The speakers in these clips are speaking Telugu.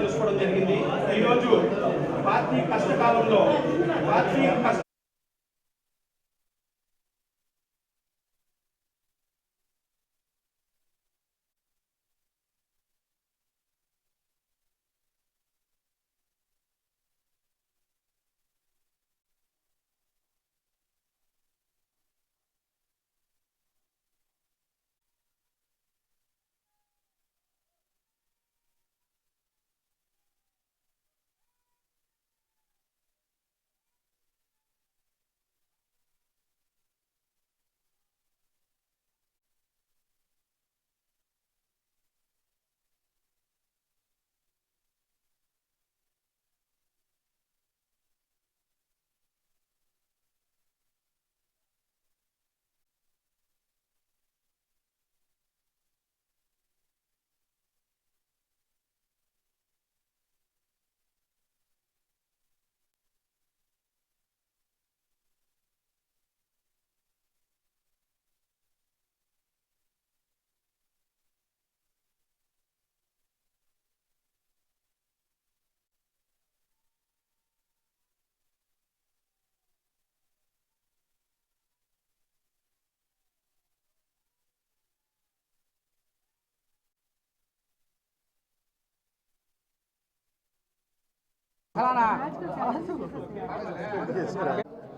చూసుకోవడం జరిగింది. ఈరోజు పార్టీ కష్టకాలంలో పార్టీ కష్ట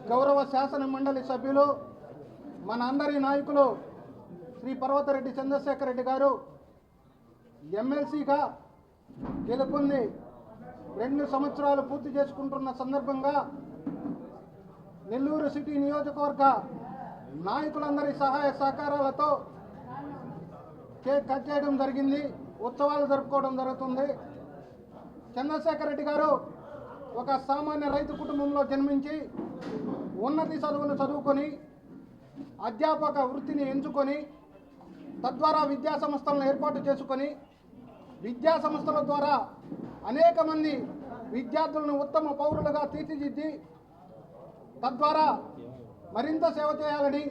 గౌరవ శాసన మండలి సభ్యులు మన అందరి నాయకులు శ్రీ పర్వతరెడ్డి చంద్రశేఖర్ రెడ్డి గారు ఎమ్మెల్సీగా గెలుపొంది రెండు సంవత్సరాలు పూర్తి చేసుకుంటున్న సందర్భంగా నెల్లూరు సిటీ నియోజకవర్గ నాయకులందరి సహాయ సహకారాలతో కేక్ కట్ చేయడం జరిగింది. ఉత్సవాలు జరుపుకోవడం జరుగుతుంది. చంద్రశేఖర్ రెడ్డి గారు ఒక సామాన్య రైతు కుటుంబంలో జన్మించి ఉన్నతి చదువులు చదువుకొని అధ్యాపక వృత్తిని ఎంచుకొని తద్వారా విద్యా సంస్థలను ఏర్పాటు చేసుకొని విద్యా సంస్థల ద్వారా అనేక మంది విద్యార్థులను ఉత్తమ పౌరులుగా తీర్చిదిద్ది తద్వారా మరింత సేవ చేయాలని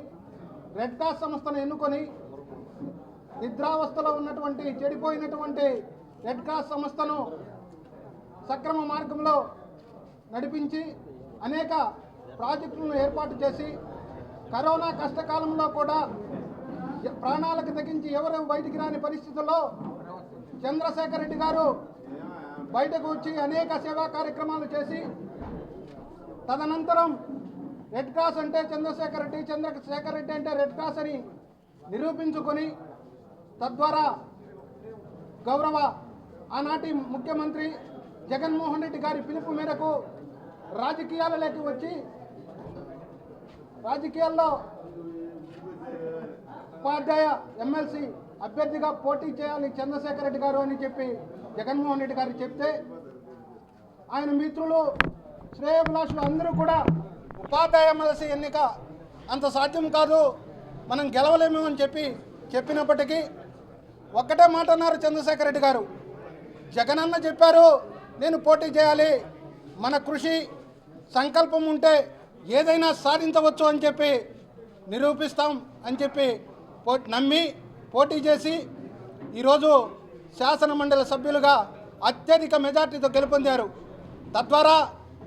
రెడ్ క్రాస్ సంస్థను ఎన్నుకొని నిద్రావస్థలో ఉన్నటువంటి చెడిపోయినటువంటి రెడ్ క్రాస్ సంస్థను సక్రమ మార్గంలో నడిపించి అనేక ప్రాజెక్టులను ఏర్పాటు చేసి కరోనా కష్టకాలంలో కూడా ప్రాణాలకు తగ్గించి ఎవరు బయటికి రాని పరిస్థితుల్లో చంద్రశేఖర్ రెడ్డి గారు బయటకు వచ్చి అనేక సేవా కార్యక్రమాలు చేసి తదనంతరం రెడ్ క్రాస్ అంటే చంద్రశేఖర్ రెడ్డి చంద్రశేఖర్ రెడ్డి అంటే రెడ్ క్రాస్ అని నిరూపించుకొని తద్వారా గౌరవ ఆనాటి ముఖ్యమంత్రి జగన్మోహన్ రెడ్డి గారి పిలుపు మేరకు రాజకీయాలలోకి వచ్చి రాజకీయాల్లో ఉపాధ్యాయ ఎమ్మెల్సీ అభ్యర్థిగా పోటీ చేయాలి చంద్రశేఖర్ రెడ్డి గారు అని చెప్పి జగన్మోహన్ రెడ్డి గారు చెప్తే ఆయన మిత్రులు శ్రేయభిలాషులు అందరూ కూడా ఉపాధ్యాయ ఎమ్మెల్సీ ఎన్నిక అంత సాధ్యం కాదు మనం గెలవలేము అని చెప్పి చెప్పినప్పటికీ ఒక్కటే మాట అన్నారు చంద్రశేఖర్ రెడ్డి గారు. జగనన్న చెప్పారు నేను పోటీ చేయాలి మన కృషి సంకల్పం ఉంటే ఏదైనా సాధించవచ్చు అని చెప్పి నిరూపిస్తాం అని చెప్పి పో నమ్మి పోటీ చేసి ఈరోజు శాసనమండలి సభ్యులుగా అత్యధిక మెజార్టీతో గెలుపొందారు. తద్వారా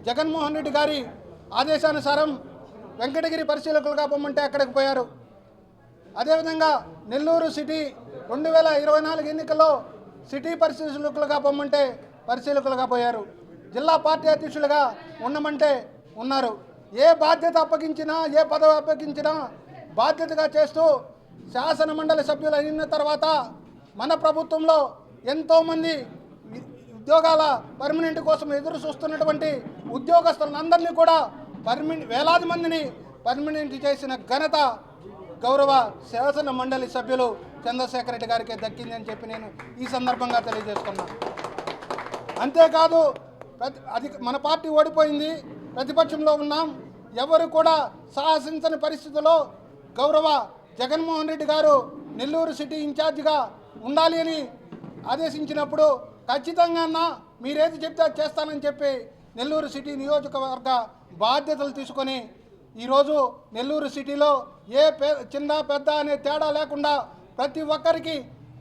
జగన్మోహన్ రెడ్డి గారి ఆదేశానుసారం వెంకటగిరి పరిశీలకులుగా పొమ్మంటే అక్కడికి పోయారు. అదేవిధంగా నెల్లూరు సిటీ రెండు వేల ఇరవై నాలుగు ఎన్నికల్లో సిటీ పరిశీలకులుగా పొమ్మంటే పరిశీలకులుగా పోయారు. జిల్లా పార్టీ అధ్యక్షులుగా ఉండమంటే ఉన్నారు. ఏ బాధ్యత అప్పగించినా ఏ పదవి అప్పగించినా బాధ్యతగా చేస్తూ శాసన మండలి సభ్యులు అయిన తర్వాత మన ప్రభుత్వంలో ఎంతోమంది ఉద్యోగాల పర్మనెంట్ కోసం ఎదురు చూస్తున్నటువంటి ఉద్యోగస్తులందరినీ కూడా పర్మనెంట్ వేలాది మందిని పర్మనెంట్ చేసిన ఘనత గౌరవ శాసన మండలి సభ్యులు చంద్రశేఖర్ రెడ్డి గారికి దక్కిందని చెప్పి నేను ఈ సందర్భంగా తెలియజేస్తున్నాను అంతేకాదు ప్రతి అది మన పార్టీ ఓడిపోయింది ప్రతిపక్షంలో ఉన్నాం. ఎవరు కూడా సాహసించని పరిస్థితుల్లో గౌరవ జగన్మోహన్ రెడ్డి గారు నెల్లూరు సిటీ ఇన్ఛార్జిగా ఉండాలి అని ఆదేశించినప్పుడు ఖచ్చితంగా అన్న మీరేది చెప్తే చేస్తానని చెప్పి నెల్లూరు సిటీ నియోజకవర్గ బాధ్యతలు తీసుకొని ఈరోజు నెల్లూరు సిటీలో ఏ పే చిన్న పెద్ద అనే తేడా లేకుండా ప్రతి ఒక్కరికి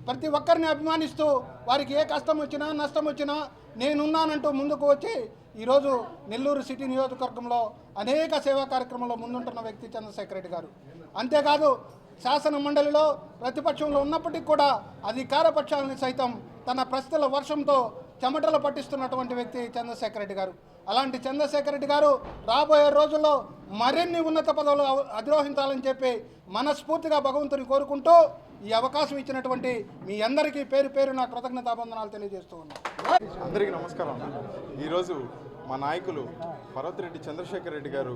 ప్రతి ఒక్కరిని అభిమానిస్తూ వారికి ఏ కష్టం వచ్చినా నష్టం వచ్చినా నేనున్నానంటూ ముందుకు వచ్చి ఈరోజు నెల్లూరు సిటీ నియోజకవర్గంలో అనేక సేవా కార్యక్రమంలో ముందుంటున్న వ్యక్తి చంద్రశేఖర రెడ్డి గారు. అంతేకాదు శాసన మండలిలో ప్రతిపక్షంలో ఉన్నప్పటికీ కూడా అధికార పక్షాలని సైతం తన ప్రశ్నల వర్షంతో చెమటలు పట్టిస్తున్నటువంటి వ్యక్తి చంద్రశేఖర్ రెడ్డి గారు. అలాంటి చంద్రశేఖర్ రెడ్డి గారు రాబోయే రోజుల్లో మరిన్ని ఉన్నత పదవులు అధిరోహించాలని చెప్పి మనస్ఫూర్తిగా భగవంతుని కోరుకుంటూ ఈ అవకాశం ఇచ్చినటువంటి మీ అందరికీ పేరు పేరు నా కృతజ్ఞతాబంధనాలు తెలియజేస్తూ ఉన్నాను అందరికీ నమస్కారం. ఈరోజు మా నాయకులు పర్వతిరెడ్డి చంద్రశేఖర్ రెడ్డి గారు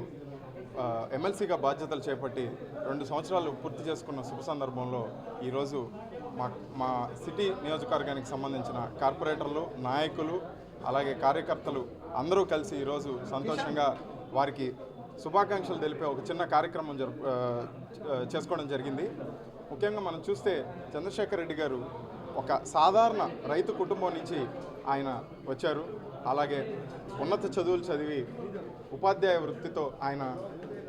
ఎమ్మెల్సీగా బాధ్యతలు చేపట్టి రెండు సంవత్సరాలు పూర్తి చేసుకున్న శుభ సందర్భంలో ఈరోజు మా మా సిటీ నియోజకవర్గానికి సంబంధించిన కార్పొరేటర్లు నాయకులు అలాగే కార్యకర్తలు అందరూ కలిసి ఈరోజు సంతోషంగా వారికి శుభాకాంక్షలు తెలిపే ఒక చిన్న కార్యక్రమం జరుపు చేసుకోవడం జరిగింది. ముఖ్యంగా మనం చూస్తే చంద్రశేఖర్ రెడ్డి గారు ఒక సాధారణ రైతు కుటుంబం నుంచి ఆయన వచ్చారు. అలాగే ఉన్నత చదువులు చదివి ఉపాధ్యాయ వృత్తితో ఆయన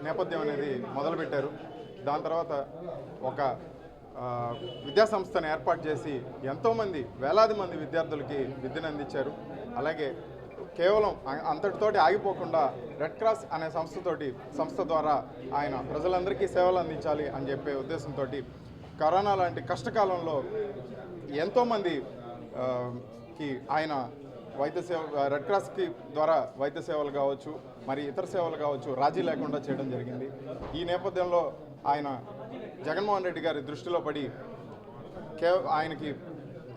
నేపథ్యం అనేది మొదలుపెట్టారు. దాని తర్వాత ఒక విద్యాసంస్థను ఏర్పాటు చేసి ఎంతోమంది వేలాది మంది విద్యార్థులకి విద్యను అందించారు. అలాగే కేవలం అంతటితోటి ఆగిపోకుండా రెడ్ క్రాస్ అనే సంస్థతోటి సంస్థ ద్వారా ఆయన ప్రజలందరికీ సేవలు అందించాలి అని చెప్పే ఉద్దేశంతో కరోనా లాంటి కష్టకాలంలో ఎంతోమంది కి ఆయన వైద్య సేవ రెడ్ క్రాస్కి ద్వారా వైద్య సేవలు కావచ్చు మరి ఇతర సేవలు కావచ్చు రాజీ లేకుండా చేయడం జరిగింది. ఈ నేపథ్యంలో ఆయన జగన్మోహన్ రెడ్డి గారి దృష్టిలో పడి కే ఆయనకి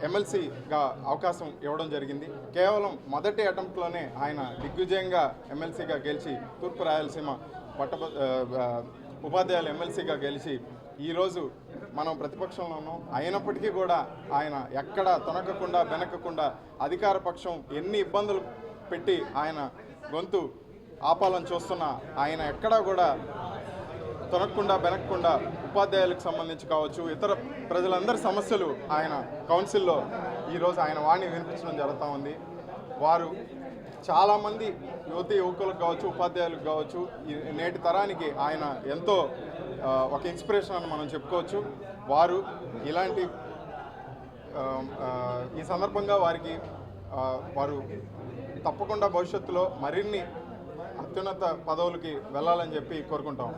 ఎమ్మెల్సీగా అవకాశం ఇవ్వడం జరిగింది. కేవలం మొదటి అటెంప్ట్లోనే ఆయన దిగ్విజయంగా ఎమ్మెల్సీగా గెలిచి తూర్పు రాయలసీమ పట్ట ఉపాధ్యాయులు ఎమ్మెల్సీగా గెలిచి ఈరోజు మనం ప్రతిపక్షంలో ఉన్నాం. అయినప్పటికీ కూడా ఆయన ఎక్కడ తొనకకుండా వెనకకుండా అధికార పక్షం ఎన్ని ఇబ్బందులు పెట్టి ఆయన గొంతు ఆపాలని చూస్తున్నా ఆయన ఎక్కడా కూడా తొనకుండా వెనక్కుండా ఉపాధ్యాయులకు సంబంధించి కావచ్చు ఇతర ప్రజలందరి సమస్యలు ఆయన కౌన్సిల్లో ఈరోజు ఆయన వాణి వినిపించడం జరుగుతూ ఉంది. వారు చాలామంది యువతి యువకులకు కావచ్చు ఉపాధ్యాయులకు కావచ్చు ఈ నేటి తరానికి ఆయన ఎంతో ఒక ఇన్స్పిరేషన్ అని మనం చెప్పుకోవచ్చు. వారు ఇలాంటి ఈ సందర్భంగా వారికి వారు తప్పకుండా భవిష్యత్తులో మరిన్ని అత్యున్నత పదవులకి వెళ్ళాలని చెప్పి కోరుకుంటాం